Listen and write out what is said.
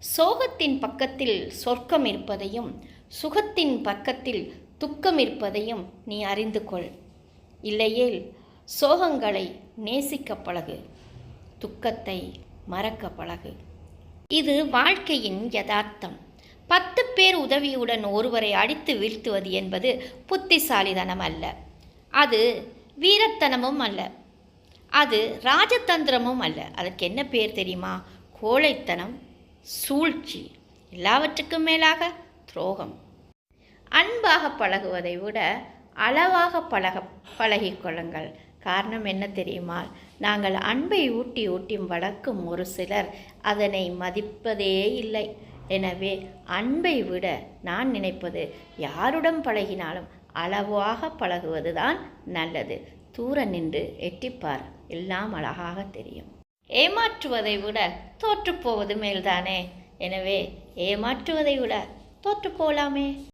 சோகத்தின் பக்கத்தில் சொர்க்கம் இருப்பதையும் சுகத்தின் பக்கத்தில் துக்கம் இருப்பதையும் நீ அறிந்து கொள். இல்லையேல் சோகங்களை நேசிக்க பழகு துக்கத்தை மறக்க பழகு. இது வாழ்க்கையின் யதார்த்தம். பத்து பேர் உதவியுடன் ஒருவரை அடித்து வீழ்த்துவது என்பது புத்திசாலிதனம் அல்ல. அது வீரத்தனமும் அல்ல. அது ராஜதந்திரமும் அல்ல. அதற்கு என்ன பேர் தெரியுமா? கோழைத்தனம். சூழ்ச்சி எல்லாவற்றுக்கும் மேலாக துரோகம். அன்பாக பழகுவதை விட அளவாக பழக பழகிக்கொள்ளுங்கள் காரணம் என்ன தெரியுமா? நாங்கள் அன்பை ஊட்டி ஊட்டி வளர்க்கும் ஒரு சிலர் அதனை மதிப்பதே இல்லை. எனவே அன்பை விட நான் நினைப்பது யாருடன் பழகினாலும் அளவாக பழகுவதுதான் நல்லது. தூர நின்று எட்டிப்பார். எல்லாம் அழகாக தெரியும். ஏமாற்றுவதை விட தோற்றுப்போவது மேல்தானே? எனவே ஏமாற்றுவதை விட தோற்று